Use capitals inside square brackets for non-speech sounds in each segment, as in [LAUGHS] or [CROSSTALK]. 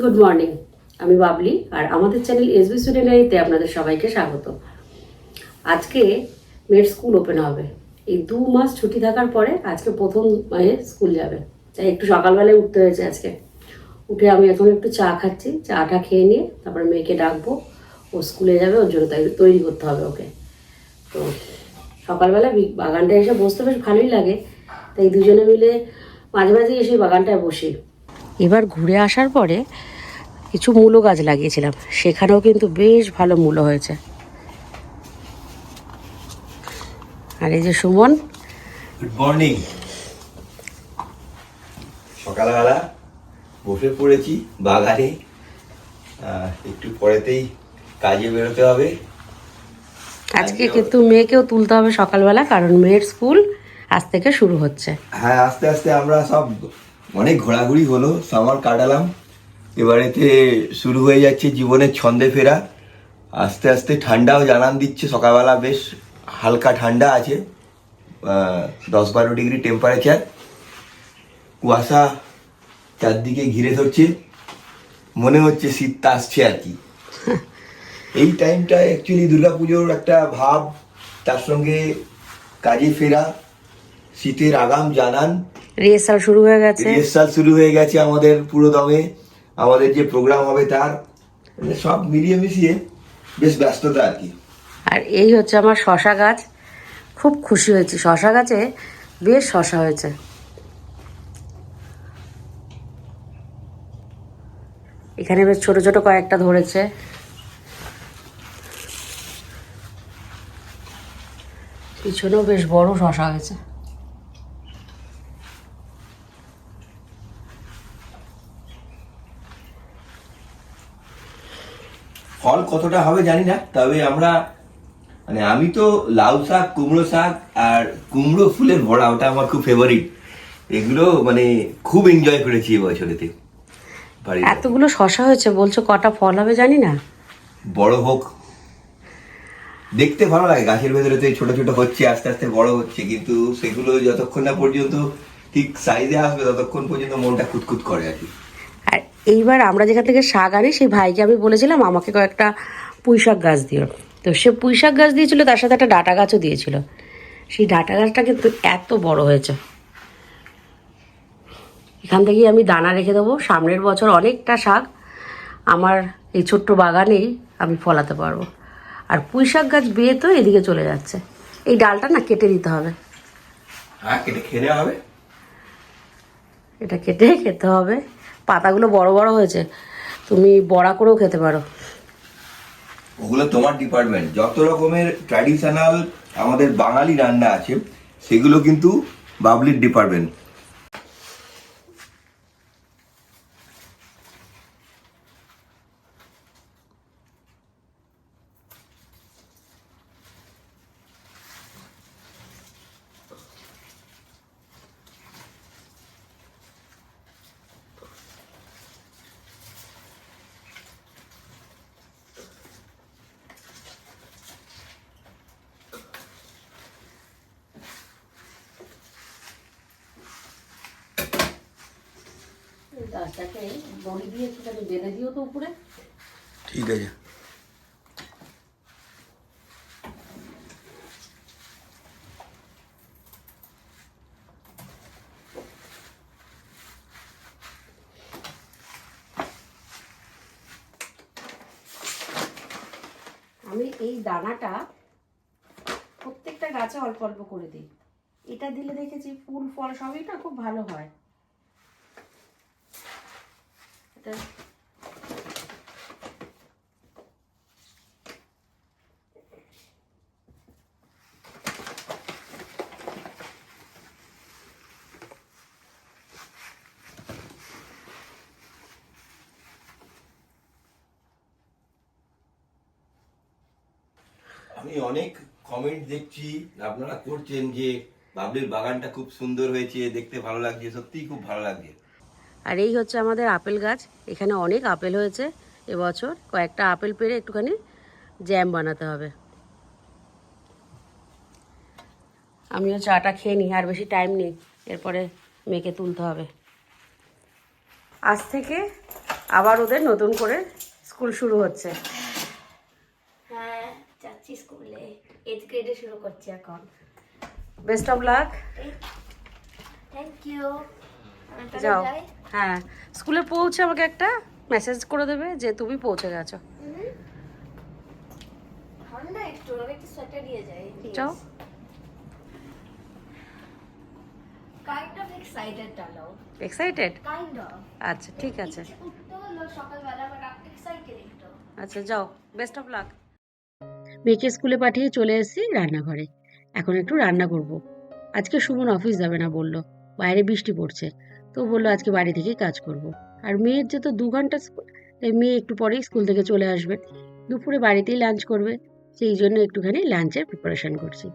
Good morning আমি বাবলি, আর আমাদের channel SB স্টুডেন্টারিতে আপনাদের সবাইকে স্বাগত। আজকে মেয়ের স্কুল ওপেন হবে। এই দু মাস ছুটি থাকার পরে আজকে প্রথম মায়ে স্কুল যাবে। তাই একটু সকালবেলায় উঠতে হয়েছে আজকে। উঠে আমি এখন একটু চা খাচ্ছি, চাটা খেয়ে নিয়ে তারপরে মেয়েকে ডাকবো। ও স্কুলে যাবে, ওর জন্য তৈরি করতে হবে ওকে। তো সকালবেলা বি- বাগানটা এসে বসতে বেশ ভালোই লাগে। তাই দুজনে মিলে মাঝে মাঝে এসে বাগানটায় বসি। এবার ঘুরে আসার পরে কিছু মূলো গাছ লাগিয়েছিলাম। সেখানেও কিন্তু বেশ ভালো মূলো হয়েছে। আর এই যে সুমন গুড মর্নিং সকালবেলা বসে পড়েছি বাগানে। একটু পরেতেই কাজে বেরোতে হবে। আজকে কিন্তু মেয়েকেও তুলতে হবে সকালবেলা কারণ মেয়ের স্কুল আজ থেকে শুরু হচ্ছে। হ্যাঁ আস্তে আস্তে আমরা সব অনেক ঘোরাঘুরি হলো সামার কাটালাম। এবারেতে শুরু হয়ে যাচ্ছে জীবনের ছন্দে ফেরা। আস্তে আস্তে ঠান্ডাও জানান দিচ্ছে সকালবেলা বেশ হালকা ঠান্ডা আছে দশ বারো ডিগ্রি টেম্পারেচার কুয়াশা চারদিকে ঘিরে ধরছে মনে হচ্ছে শীত আসছে আর কি। [LAUGHS] এই টাইমটা অ্যাকচুয়ালি দুর্গাপুজোর একটা ভাব তার সঙ্গে কাজে ফেরা। শীতের আগাম জানান। রিহার্সাল শুরু হয়ে গেছে। রিহার্সাল শুরু হয়ে গেছে আমাদের পুরো দমে। আমাদের যে প্রোগ্রাম হবে তার মানে সব মিলিয়ে মিশিয়ে বেশ ব্যস্ততা আর কি। আর এই হচ্ছে আমার শশা গাছ। খুব খুশি হয়েছি। শশা গাছে বেশ শশা হয়েছে। এখানে বেশ ছোট ছোট কয়েকটা ধরেছে। পিছনেও বেশ বড় শশা হয়েছে। ফল কতটা হবে জানি না তবে আমরা মানে আমি তো লাউ শাক কুমড়ো শাক আর কুমড়ো ফুলের ভরা ওটা আমার খুব ফেভারিট এগুলো মানে খুব এনজয় করেছি এবছরেতে এতগুলো শশা হয়েছে বলছো কটা ফল হবে জানি না? বড় হোক। দেখতে ভালো লাগে গাছের ভেতরে তো ছোট ছোট হচ্ছে আস্তে আস্তে বড় হচ্ছে কিন্তু সেগুলো যতক্ষণ না পর্যন্ত ঠিক সাইজে আসবে ততক্ষণ পর্যন্ত মনটা খুঁতখুত করে আর কি। এইবার আমরা যেখান থেকে শাক আনি সেই ভাইকে আমি বলেছিলাম আমাকে কয়েকটা পুঁই শাক গাছ দিও। তো সে পুঁই শাক গাছ দিয়েছিল তার সাথে একটা ডাটা গাছও দিয়েছিল। সেই ডাটা গাছটা কিন্তু এত বড় হয়েছে। এখান থেকেই আমি দানা রেখে দেবো। সামনের বছর অনেকটা শাক আমার এই ছোট্ট বাগানেই আমি ফলাতে পারব। আর পুঁই শাক গাছ বিয়ে তো এদিকে চলে যাচ্ছে। এই ডালটা না কেটে দিতে হবে। হ্যাঁ কেটে খেয়ে হবে? এটা কেটে খেতে হবে। পাতাগুলো বড় বড় হয়েছে, তুমি বড়া করেও খেতে পারো। ওগুলো তোমার ডিপার্টমেন্ট যত রকমের ট্র্যাডিশনাল আমাদের বাঙালি রান্না আছে, সেগুলো কিন্তু বাবলির ডিপার্টমেন্ট দড়ি দিয়ে একটুখানি বেঁধে দিও তো উপরে। ঠিক আছে। আমি এই দানাটা প্রত্যেকটা গাছে অল্প অল্প করে দিই। এটা দিলে দেখেছি ফুল ফল সবই না খুব ভালো হয়। এটা আমি অনেক কমেন্ট দেখছি, আপনারা করছেন যে বাবলির বাগানটা খুব সুন্দর হয়েছে, দেখতে ভালো লাগছে, সত্যিই খুব ভালো লাগছে। আর এই হচ্ছে আমাদের আপেল গাছ। এখানে অনেক আপেল হয়েছে এবছর। কয়েকটা আপেল পেরে একটুখানি জ্যাম বানাতে হবে। আমিও চাটা খেয়ে নিই আর বেশি টাইম নেই। এরপরে মেয়েকে তুলতে হবে। আজ থেকে আবার ওদের নতুন করে স্কুল শুরু হচ্ছে। হ্যাঁ যাচ্ছি স্কুলে। এইট গ্রেডে শুরু করছি এখন। Best of luck thank you যাও। হ্যাঁ স্কুলে পৌঁছে আমাকে একটা মেসেজ করে দেবে যে তুমি পৌঁছে গেছো। যাও। কাইন্ড অফ এক্সাইটেড ডালো এক্সাইটেড কাইন্ড অফ আচ্ছা ঠিক আছে। সকালবেলা বাট এক্সাইটেড একটু। আচ্ছা যাও। বেস্ট অফ লাক মেয়েকে স্কুলে পাঠিয়ে চলে এসেছি রান্নাঘরে। এখন একটু রান্না করব। আজকে সুমন অফিস যাবে না বলল। বাইরে বৃষ্টি পড়ছে। তো বলল, আজকে বাড়ি থেকেই কাজ করব। আর মেয়ের যে তো দু ঘণ্টা তাই মেয়ে একটু পরেই স্কুল থেকে চলে আসবে। দুপুরে বাড়িতেই লাঞ্চ করবে, সেই জন্য একটুখানি লাঞ্চের প্রিপারেশন করছি।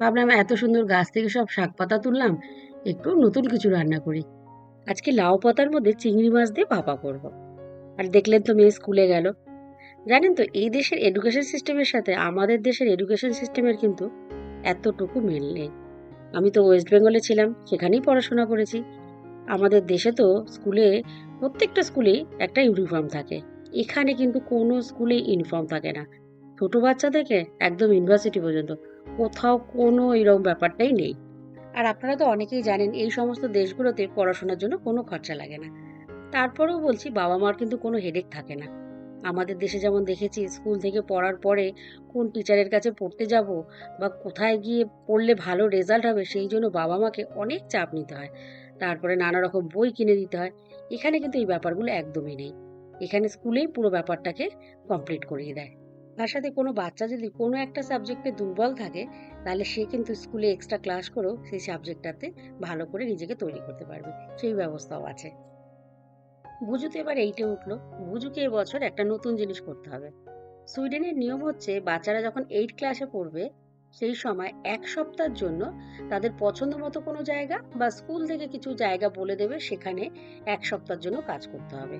ভাবলাম, এত সুন্দর গাছ থেকে সব শাক পাতা তুললাম, একটু নতুন কিছু রান্না করি। আজকে লাউ পাতার মধ্যে চিংড়ি মাছ দিয়ে ভাপা করব। আর দেখলেন তো মেয়ে স্কুলে গেল। জানেন তো, এই দেশের এডুকেশন সিস্টেমের সাথে আমাদের দেশের এডুকেশন সিস্টেমের কিন্তু এতটুকু মিল নেই। আমি তো ওয়েস্ট বেঙ্গলে ছিলাম, সেখানেই পড়াশোনা করেছি। আমাদের দেশে তো স্কুলে, প্রত্যেকটা স্কুলেই একটা ইউনিফর্ম থাকে। এখানে কিন্তু কোনো স্কুলে ইউনিফর্ম থাকে না। ছোটো বাচ্চা থেকে একদম ইউনিভার্সিটি পর্যন্ত, কোথাও কোনো এরকম ব্যাপারটাই নেই। আর আপনারা তো অনেকেই জানেন, এই সমস্ত দেশগুলোতে পড়াশোনার জন্য কোনো খরচা লাগে না। তারপরেও বলছি বাবা মার কিন্তু কোনো হেডেক থাকে না। আমাদের দেশে যেমন দেখেছি, স্কুল থেকে পড়ার পরে কোন টিচারের কাছে পড়তে যাব বা কোথায় গিয়ে পড়লে ভালো রেজাল্ট হবে, সেই জন্য বাবা মাকে অনেক চাপ নিতে হয়। তারপরে নানা রকম বই কিনে দিতে হয়। এখানে কিন্তু এই ব্যাপারগুলো একদমই নেই। এখানে স্কুলেই পুরো ব্যাপারটাকে কমপ্লিট করিয়ে দেয়। তার সাথে কোনো বাচ্চা যদি কোনো একটা সাবজেক্টে দুর্বল থাকে, তাহলে সে কিন্তু স্কুলে এক্সট্রা ক্লাস করেও সেই সাবজেক্টটাতে ভালো করে নিজেকে তৈরি করতে পারবে। সেই ব্যবস্থাও আছে। বুঝু তো এবার এইটে উঠল, বুঝুকে এবছর একটা নতুন জিনিস করতে হবে। সুইডেনের নিয়ম হচ্ছে, বাচ্চারা যখন এইট ক্লাসে পড়বে সেই সময় এক সপ্তাহের জন্য তাদের পছন্দ মতো কোনো জায়গা বা স্কুল থেকে কিছু জায়গা বলে দেবে, সেখানে এক সপ্তাহের জন্য কাজ করতে হবে।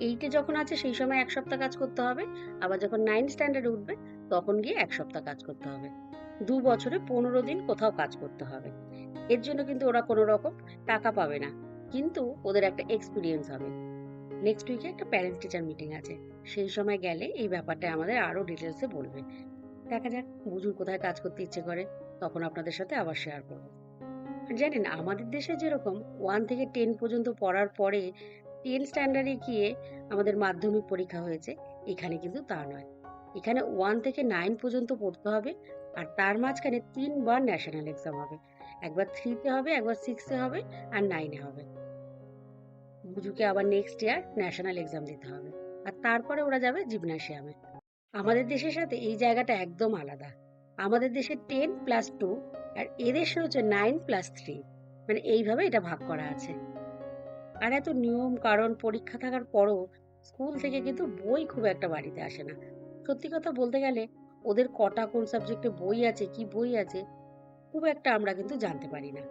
এইটে যখন আছে, সেই সময় এক সপ্তাহ কাজ করতে হবে। আবার যখন নাইন স্ট্যান্ডার্ডে উঠবে, তখন গিয়ে এক সপ্তাহ কাজ করতে হবে। দু বছরে পনেরো দিন কোথাও কাজ করতে হবে। এর জন্য কিন্তু ওরা কোনো রকম টাকা পাবে না। কিন্তু ওদের একটা এক্সপিরিয়েন্স হবে। নেক্সট উইকে একটা প্যারেন্টস টিচার মিটিং আছে। সেই সময় গেলে এই ব্যাপারটা আমাদের আরও ডিটেলসে বলবে। দেখা যাক বুঝুর কোথায় কাজ করতে ইচ্ছে করে, তখন আপনাদের সাথে আবার শেয়ার করব। জানেন, আমাদের দেশে যেরকম ওয়ান থেকে টেন পর্যন্ত পড়ার পরে টেন স্ট্যান্ডার্ডে গিয়ে আমাদের মাধ্যমিক পরীক্ষা হয়েছে, এখানে কিন্তু তা নয়। এখানে ওয়ান থেকে নাইন পর্যন্ত পড়তে হবে, আর তার মাঝখানে তিনবার ন্যাশনাল এক্সাম হবে। একবার থ্রিতে হবে, একবার সিক্সে হবে, আর নাইনে হবে। বুঝুকে আবার নেক্সট ইয়ার ন্যাশনাল এক্সাম দিতে হবে। আর তারপরে ওরা যাবে জিমনাসিয়ামে আমাদের দেশের সাথে এই জায়গাটা একদম আলাদা। আমাদের দেশে টেন প্লাস টু আর এদেশে হচ্ছে নাইন প্লাস থ্রি মানে এইভাবে এটা ভাগ করা আছে। আর এত নিয়ম কারণ পরীক্ষা থাকার পরও স্কুল থেকে কিন্তু বই খুব একটা বাড়িতে আসে না। সত্যি কথা বলতে গেলে ওদের কটা কোন সাবজেক্টে বই আছে কি বই আছে খুব একটা আমরা কিন্তু জানতে পারি না।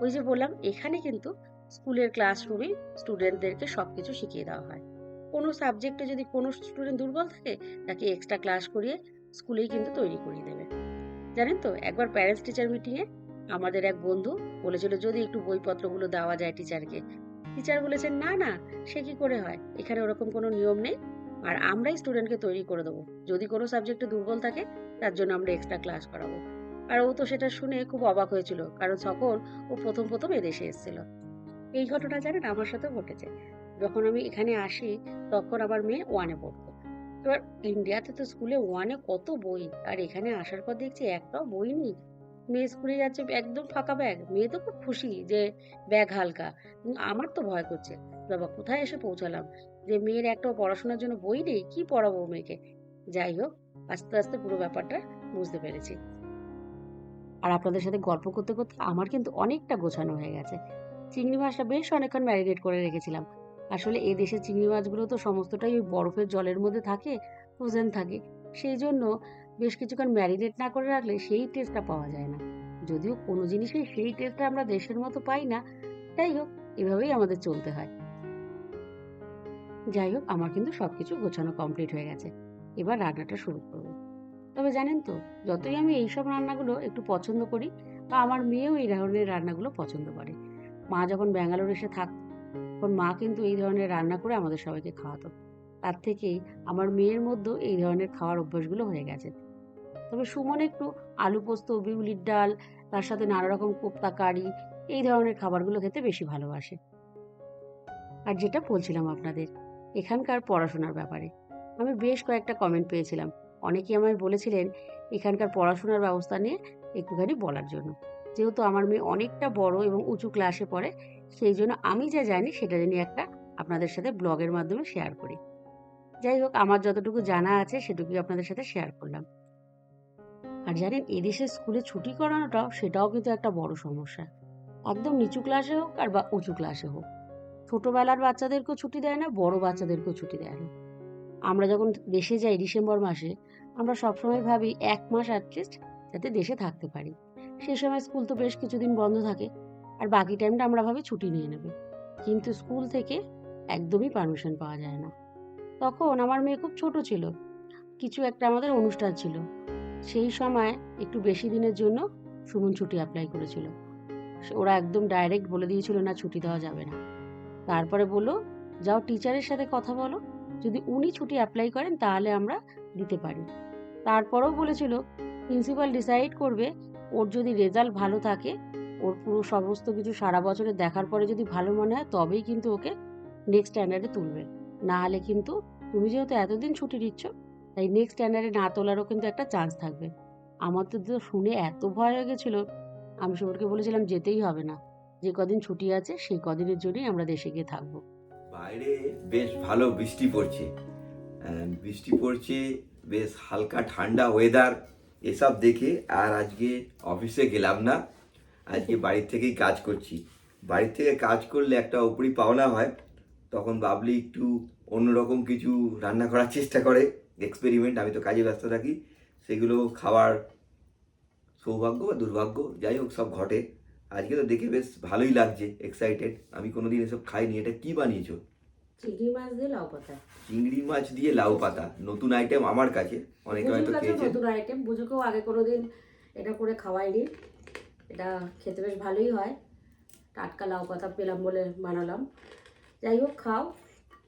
ওই যে বললাম এখানে কিন্তু স্কুলের ক্লাসরুমে স্টুডেন্টদেরকে সব কিছু শিখিয়ে দেওয়া হয়। কোনো সাবজেক্টে যদি কোনো স্টুডেন্ট দুর্বল থাকে, তাকে এক্সট্রা ক্লাস করিয়ে স্কুলেই কিন্তু তৈরি করিয়ে দেবে। জানেন তো, একবার প্যারেন্টস টিচার মিটিংয়ে আমাদের এক বন্ধু বলেছিল, যদি একটু বইপত্রগুলো দেওয়া যায় টিচারকে টিচার বলেছেন, না না, সে কি করে হয়? এখানে ওরকম কোনো নিয়ম নেই। আর আমরাই স্টুডেন্টকে তৈরি করে দেবো। যদি কোনো সাবজেক্টে দুর্বল থাকে, তার জন্য আমরা এক্সট্রা ক্লাস করাবো। আর ও তো সেটা শুনে খুব অবাক হয়েছিল, কারণ তখন ও প্রথম প্রথম এদেশে এসেছিল। এই ঘটনা জানেন, আমার সাথে ঘটেছে। যখন আমি এখানে আসি, তখন আমার মেয়ে ওয়ানে পড়তো। এবার ইন্ডিয়াতে তো স্কুলে ওয়ানে কত বই? আর এখানে আসার পর দেখছি একটাও বই নেই। মেয়ে স্কুলে যাচ্ছে একদম ফাঁকা ব্যাগ মেয়ে তো খুব খুশি যে ব্যাগ হালকা। আমার তো ভয় করছে। বাবা, কোথায় এসে পৌঁছালাম? যে মেয়ের একটা পড়াশোনার জন্য বই নেই, কি পড়াবো মেয়েকে? যাই হোক, আস্তে আস্তে পুরো ব্যাপারটা বুঝতে পেরেছি। আর আপনাদের সাথে গল্প করতে করতে আমার কিন্তু অনেকটা গোছানো হয়ে গেছে। চিংড়ি মাছটা বেশ অনেকক্ষণ ম্যারিনেট করে রেখেছিলাম। আসলে এই দেশের চিংড়ি মাছগুলো তো সমস্তটাই ওই বরফের জলের মধ্যে থাকে ফ্রোজেন থাকে। সেই জন্য বেশ কিছুক্ষণ ম্যারিনেট না করে রাখলে সেই টেস্টটা পাওয়া যায় না। যদিও কোনো জিনিসেই সেই টেস্টটা আমরা দেশের মতো পাই না। যাই হোক, এভাবেই আমাদের চলতে হয়। যাই হোক, আমার কিন্তু সবকিছু গোছানো কমপ্লিট হয়ে গেছে। এবার রান্নাটা শুরু করব। তবে জানেন তো, যতই আমি এইসব রান্নাগুলো একটু পছন্দ করি বা আমার মেয়েও এই ধরনের রান্নাগুলো পছন্দ করে। মা যখন ব্যাঙ্গালোর এসে থাক তখন মা কিন্তু এই ধরনের রান্না করে আমাদের সবাইকে খাওয়াতো। তার থেকেই আমার মেয়ের মধ্যেও এই ধরনের খাওয়ার অভ্যাসগুলো হয়ে গেছে। তবে সুমন একটু আলু পোস্ত, বিউলির ডাল, তার সাথে নানা রকম কোপ্তা কারি, এই ধরনের খাবারগুলো খেতে বেশি ভালোবাসে। আর যেটা বলছিলাম আপনাদের, এখানকার পড়াশোনার ব্যাপারে। আমি বেশ কয়েকটা কমেন্ট পেয়েছিলাম। অনেকেই আমায় বলেছিলেন এখানকার পড়াশোনার ব্যবস্থা নিয়ে একটুখানি বলার জন্য। যেহেতু আমার মেয়ে অনেকটা বড় এবং উঁচু ক্লাসে পড়ে সেই জন্য আমি যা জানি সেটা নিয়ে একটা আপনাদের সাথে ব্লগের মাধ্যমে শেয়ার করি। যাই হোক, আমার যতটুকু জানা আছে সেটুকুই আপনাদের সাথে শেয়ার করলাম। আর জানেন এদেশে স্কুলে ছুটি করানোটাও সেটাও কিন্তু একটা বড় সমস্যা। একদম নিচু ক্লাসে হোক আর বা উঁচু ক্লাসে হোক। ছোটবেলার বাচ্চাদেরকেও ছুটি দেয় না, বড় বাচ্চাদেরকেও ছুটি দেয় না। আমরা যখন দেশে যাই ডিসেম্বর মাসে, আমরা সবসময় ভাবি এক মাস অ্যাটলিস্ট যাতে দেশে থাকতে পারি। সে সময় স্কুল তো বেশ কিছুদিন বন্ধ থাকে। আর বাকি টাইমটা আমরা ভাবি ছুটি নিয়ে নেবে। কিন্তু স্কুল থেকে একদমই পারমিশন পাওয়া যায় না। তখন আমার মেয়ে খুব ছোট ছিল। কিছু একটা আমাদের অনুষ্ঠান ছিল। সেই সময় একটু বেশি দিনের জন্য সুমন ছুটি অ্যাপ্লাই করেছিল। ওরা একদম ডাইরেক্ট বলে দিয়েছিল না ছুটি দেওয়া যাবে না। তারপরে বলল, যাও টিচারের সাথে কথা বলো। যদি উনি ছুটি অ্যাপ্লাই করেন তাহলে আমরা দিতে পারি। তারপরেও বলেছিল প্রিন্সিপাল ডিসাইড করবে, ওর যদি রেজাল্ট ভালো থাকে ওর পুরো সমস্ত কিছু সারা বছরে দেখার পরে যদি ভালো মনে হয়, তবেই কিন্তু ওকে নেক্সট স্ট্যান্ডার্ডে তুলবে। না হলে কিন্তু তুমি যেহেতু এতদিন ছুটি দিচ্ছ তাই নেক্সট স্ট্যান্ডার্ডে না তোলারও কিন্তু একটা চান্স থাকবে। আমার তো তো শুনে এত ভয় হয়ে গেছিল। আমি সবাইকে বলেছিলাম যেতেই হবে না। যে কদিন ছুটি আছে, সেই কদিনের জন্যই আমরা দেশে গিয়ে থাকব। বাইরে বেশ ভালো বৃষ্টি পড়ছে। বৃষ্টি পড়ছে, বেশ হালকা ঠান্ডা ওয়েদার এসব দেখে আর আজকে অফিসে গেলাম না। আজকে বাড়ির থেকেই কাজ করছি। বাড়ির থেকে কাজ করলে একটা উপরি পাওনা হয় তখন বাবলি একটু অন্যরকম কিছু রান্না করার চেষ্টা করে এক্সপেরিমেন্ট আমি তো কাজে ব্যস্ত থাকি সেগুলো খাওয়ার সৌভাগ্য বা দুর্ভাগ্য যাই হোক সব ঘটে। আজকে তো দেখে বেশ ভালোই লাগছে এক্সাইটেড আমি কোনোদিন এসব খাইনি এটা কি বানিয়েছো? চিংড়ি মাছ দিয়ে লাউ পাতা। চিংড়ি মাছ দিয়ে লাউ পাতা নতুন আইটেম আমার কাছে অনেকে হয়তো কাছে খেয়েছেন। নতুন আইটেম বুঝুকেও আগে কোনোদিন এটা করে খাওয়াইনি এটা খেতে বেশ ভালোই হয়। টাটকা লাউ পাতা পেলাম বলে বানালাম। যাই হোক খাও।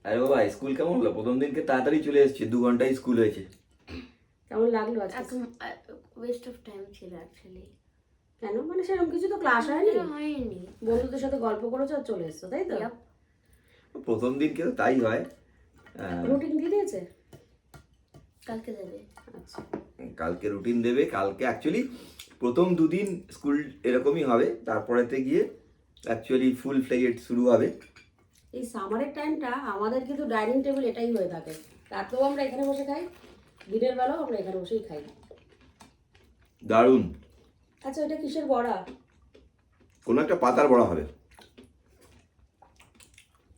আরে বাবা স্কুল কেমন হলো? প্রথম দিনকে তাড়াতাড়ি চলে এসেছে দু ঘন্টায় স্কুল হয়েছে। কেমন লাগল আজকে? একদম ওয়েস্ট অফ টাইম ছিল অ্যাকচুয়ালি কেন? মানে সেরকম কিছু তো ক্লাস হয়নি? হয়নি। বন্ধুদের সাথে গল্প করেছ আর চলে এসছো তাই তো. প্রথম দিনকে তো তাই হয়। রুটিন দিয়ে দিয়েছে? কালকে দেবে। আচ্ছা। কালকে রুটিন দেবে কালকে অ্যাকচুয়ালি প্রথম দুদিন স্কুল এরকমই হবে তারপরেতে গিয়ে অ্যাকচুয়ালি ফুল ফ্লেগেড শুরু হবে। এই সামারের টাইমটা আমাদের কিন্তু ডাইনিং টেবিল এটাই হয়ে থাকে। রাতেও আমরা এখানে বসে খাই দিনের বেলাও আমরা এখানে বসেই খাই। দারুণ। আচ্ছা এটা কিসের বড়া? কোনো একটা পাতার বড়া হবে।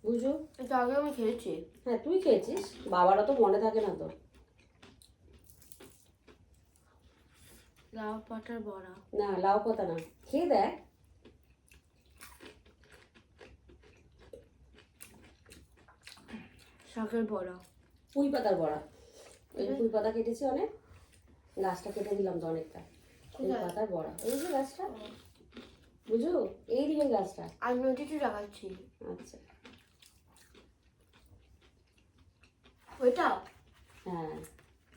বুঝো? এটা আগে আমি খেয়েছি। হ্যাঁ তুই খেয়েছিস? বাবারা তো মনে থাকে না তো। লাউ পাটার বড়া। না লাউ পাতা না। খেয়ে দেখ। শাকের বড়া। পুঁই পাতার বড়া। ওই পুঁই পাতা কেটেছি অনেক গাছটা কেটে দিলাম তো অনেকটা। পুঁই পাতার বড়া। এই যে গাছটা বুঝো? এই দিকে গাছটা আমি নদীতে লাগাচ্ছি। আচ্ছা। ওইটা হ্যাঁ।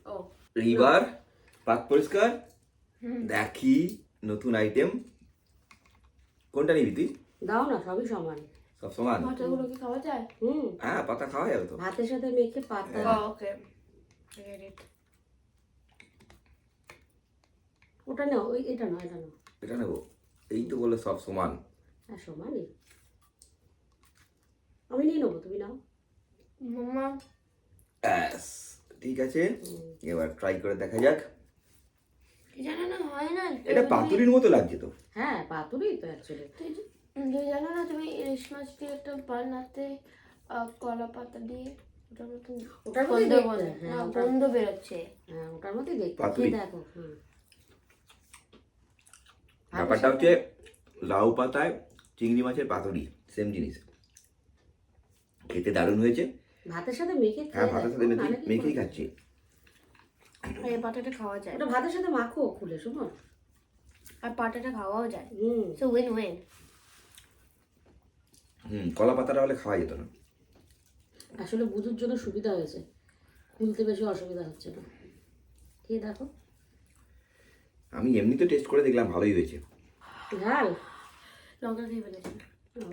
ও। এইবার পাক পরিষ্কার? দেখি নতুন আইটেম কোনটা নিবি তুই? দাও না সবই সমান। সব সমান? পাতাগুলো কি খাওয়া যায়? হুম। হ্যাঁ পাতা খাওয়া যাবে তো। ভাতের সাথে মেখে পাতা। ওকে ওটা নাও ওই এটা নাও এটা নাও। এটা নেব। এই তো বলে সব সমান। হ্যাঁ সমানই? আমি নিয়ে নেব তুমি নাও। মাম্মা। ঠিক আছে। এবার ট্রাই করে দেখা যাক। জানো না হয় না এটা পাতুরির মতো লাগছে তো। হ্যাঁ পাতুরি তো অ্যাকচুয়ালি তুই জানো না তুমি ইলিশ মাছ দিয়ে একটা বানাতে আহ, কলা পাতা দিয়ে ওটার মতো ওটার মতোই গন্ধ বলে হ্যাঁ, গন্ধ বেরোচ্ছে। হ্যাঁ ওটার মতোই দেখতে। দেখো হুম। ব্যাপারটা হচ্ছে লাউ পাতায় চিংড়ি মাছের পাতুরি সেম জিনিস। খেতে দারুণ হয়েছে। ভাতের সাথে মেখে হ্যাঁ ভাতের সাথে মেখে মেখেই খাচ্ছি। এই পাটাটা খাওয়া যায়। ওটা ভাতের সাথে মাখো খুলে সুমন আর পাটাটা খাওয়াও যায়। হুম। সো উইন উইন হুম কলা পাতাটা হলে খাওয়া যেত না। আসলে বুঝুর জন্য সুবিধা হয়েছে। খুলতে বেশি অসুবিধা হচ্ছে না। খেয়ে দেখো। আমি এমনিতে টেস্ট করে দেখলাম ভালোই হয়েছে। ঝাল লঙ্কা খেয়ে ফেলেছি।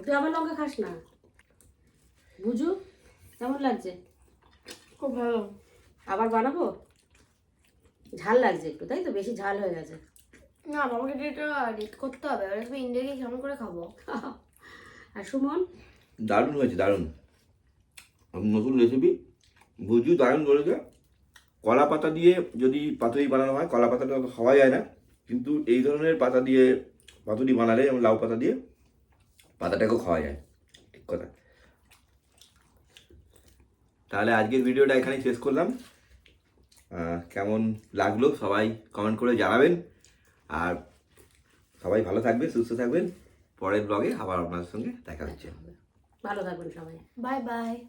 তুই আবার লঙ্কা খাস না? বুঝু কেমন লাগছে? খুব ভালো। আবার বানাবো? ঝাল লাগছে একটু তাই তো? বেশি ঝাল হয়ে গেছে। না বাবাকে এটা রেট করতে হবে। আর আমি ইন্ডিয়া গিয়ে কেমন করে খাব? [LAUGHS] আর সুমন? দারুণ হয়েছে দারুণ। নতুন রেসিপি ভুজু দারুণ করেছে কলা পাতা দিয়ে যদি পাতুরি বানানো হয় কলা পাতাটা তো খাওয়া যায় না। কিন্তু এই ধরনের পাতা দিয়ে পাতুরি বানালে যেমন লাউ পাতা দিয়ে পাতাটাকেও খাওয়া যায়। ঠিক কথা। তাহলে আজকের ভিডিওটা এখানেই শেষ করলাম। কেমন লাগল সবাই কমেন্ট করে জানাবেন। আর সবাই ভালো থাকবেন সুস্থ থাকবেন। পরের ব্লগে আবার আপনাদের সঙ্গে দেখা হচ্ছে। ভালো থাকবেন সবাই। Bye bye